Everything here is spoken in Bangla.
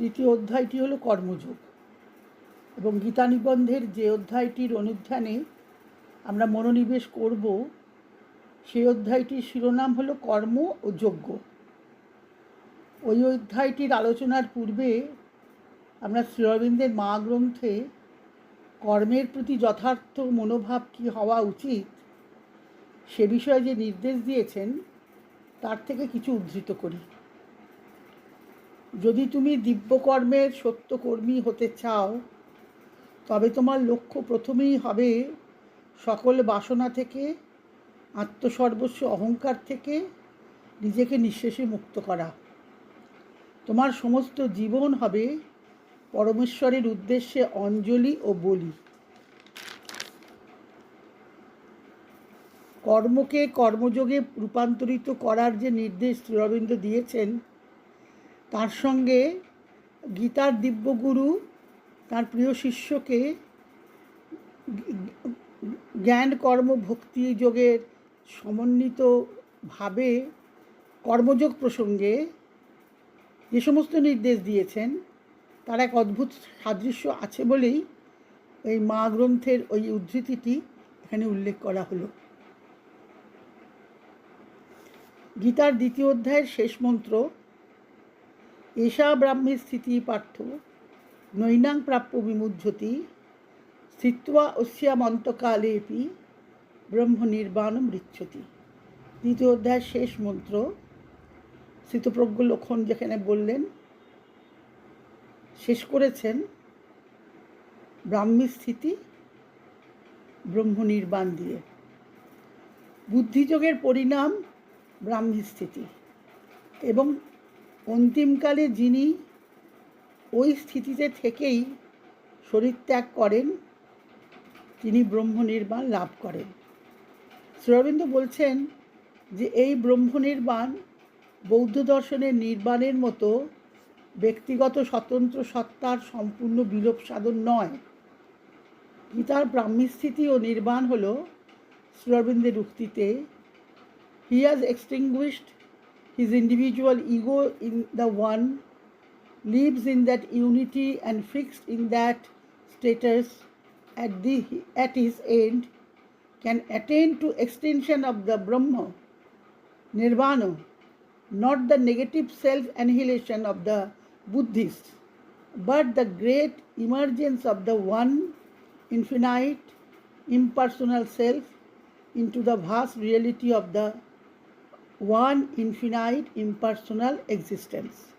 তৃতীয় অধ্যায়টি হলো কর্মযোগ। এবং গীতা নিবন্ধের যে অধ্যায়টির অনুধ্যানে আমরা মনোনিবেশ করব, সেই অধ্যায়টির শিরোনাম হলো কর্ম ও যজ্ঞ। ওই অধ্যায়টির আলোচনার পূর্বে আমরা শ্রী অরবিন্দের মা গ্রন্থে কর্মের প্রতি যথার্থ মনোভাব কী হওয়া উচিত, সে বিষয়ে যে নির্দেশ দিয়েছেন, তার থেকে কিছু উদ্ধৃত করি। যদি তুমি দিব্যকর্মের সত্যকর্মী হতে চাও, তবে তোমার লক্ষ্য প্রথমেই হবে সকল বাসনা থেকে, আত্মসর্বস্ব অহংকার থেকে নিজেকে নিঃশেষে মুক্ত করা। তোমার সমস্ত জীবন হবে পরমেশ্বরের উদ্দেশ্যে অঞ্জলি ও বলি। কর্মকে কর্মযোগে রূপান্তরিত করার যে নির্দেশ শ্রীঅরবিন্দ দিয়েছেন তার সঙ্গে গীতার দিব্যগুরু, তার প্রিয় শিষ্যকে জ্ঞান কর্ম ভক্তি যোগের সমন্বিতভাবে কর্মযোগ প্রসঙ্গে যে সমস্ত নির্দেশ দিয়েছেন, তার এক অদ্ভুত সাদৃশ্য আছে বলেই এই মা গ্রন্থের ওই উদ্ধৃতিটি এখানে উল্লেখ করা হলো। গীতার দ্বিতীয় অধ্যায়ের শেষ মন্ত্র এষা ব্রাহ্মী স্থিতি পার্থ। নৈনাং প্রাপ্য বিমুহ্যতি স্থিত্বা অস্যামন্তকালেপি ব্রহ্ম নির্বাণম ঋচ্ছতি দ্বিতীয় অধ্যায়ের শেষ মন্ত্র। স্থিতপ্রজ্ঞ লক্ষণ যেখানে বললেন, শেষ করেছেন ব্রাহ্মী স্থিতি ব্রহ্ম নির্বাণ দিয়ে। বুদ্ধিযোগের পরিণাম ব্রাহ্মী স্থিতি এবং অন্তিমকালে যিনি ওই স্থিতিতে থেকেই শরীর ত্যাগ করেন, তিনি ব্রহ্ম নির্বাণ লাভ করেন। শ্রীঅরবিন্দ বলছেন যে, এই ব্রহ্ম নির্বাণ বৌদ্ধ দর্শনের নির্বাণের মতো ব্যক্তিগত স্বতন্ত্র সত্তার সম্পূর্ণ বিলোপ সাধন নয়। গীতার ব্রাহ্মীস্থিতি ও নির্বাণ হল শ্রীঅরবিন্দের উক্তিতে he has extinguished his individual ego in the one, lives in that unity and fixed in that status at, the, at his end, can attain to extension of the Brahma, Nirvana, not the negative self-annihilation of the Buddhists, but the great emergence of the one infinite, impersonal self into the vast reality of the one infinite impersonal existence.